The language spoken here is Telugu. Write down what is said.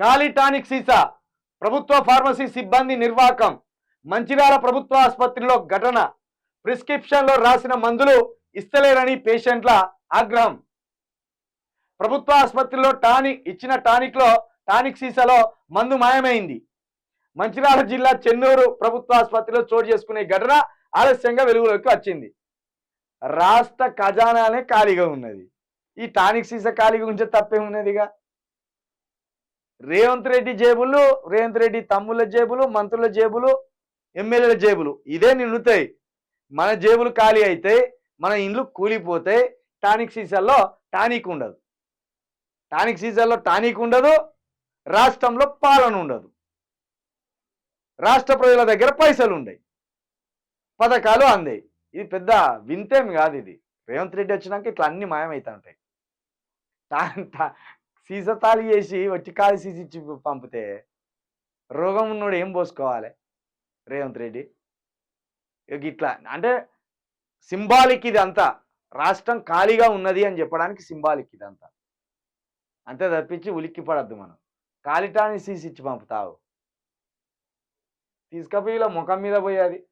ఖాళీ టానిక్ సీసా ప్రభుత్వ ఫార్మసీ సిబ్బంది నిర్వాకం మంచిర్యాల ప్రభుత్వ ఆసుపత్రిలో ఘటన ప్రిస్క్రిప్షన్లో రాసిన మందులు ఇస్తలేరని పేషెంట్ల ఆగ్రహం. ప్రభుత్వ ఆసుపత్రిలో టానిక్ ఇచ్చిన టానిక్లో టానిక్ సీసాలో మందు మాయమైంది. మంచిర్యాల జిల్లా చెన్నూరు ప్రభుత్వ ఆసుపత్రిలో చోటు చేసుకునే ఘటన ఆలస్యంగా వెలుగులోకి వచ్చింది. రాష్ట్ర ఖజానానే ఖాళీగా ఉన్నది. ఈ టానిక్ సీసా ఖాళీగా ఉంచే తప్పే ఉన్నదిగా రేవంత్ రెడ్డి జేబులు రేవంత్ రెడ్డి తమ్ముళ్ళ జేబులు మంత్రుల జేబులు ఎమ్మెల్యేల జేబులు ఇదే నిండుతాయి. మన జేబులు ఖాళీ అయితే మన ఇండ్లు కూలిపోతే టానిక్ సీసాల్లో టానిక్ ఉండదు. టానిక్ సీసాల్లో టానిక్ ఉండదు రాష్ట్రంలో పాలన ఉండదు. రాష్ట్ర ప్రజల దగ్గర పైసలు ఉండయి. పథకాలు అందాయి. ఇది పెద్ద వింతేం కాదు ఇది. రేవంత్ రెడ్డి వచ్చినాక ఇట్లా అన్ని మాయమవుతా ఉంటాయి. టా- సీస తాళి చేసి వచ్చి కాలి సీసి పంపితే రోగం ఉన్నోడు ఏం పోసుకోవాలి? రేవంత్ రెడ్డి. ఇట్లా. అంటే సింబాలిక్ ఇది అంతా రాష్ట్రం ఖాళీగా ఉన్నది అని చెప్పడానికి సింబాలిక్ ఇది అంతా అంతే తప్పించి ఉలిక్కి పడద్దు మనం. కాలిటాని సీసిచ్చి పంపుతావు. తీసుకపోయి ఇలా ముఖం మీద పోయేది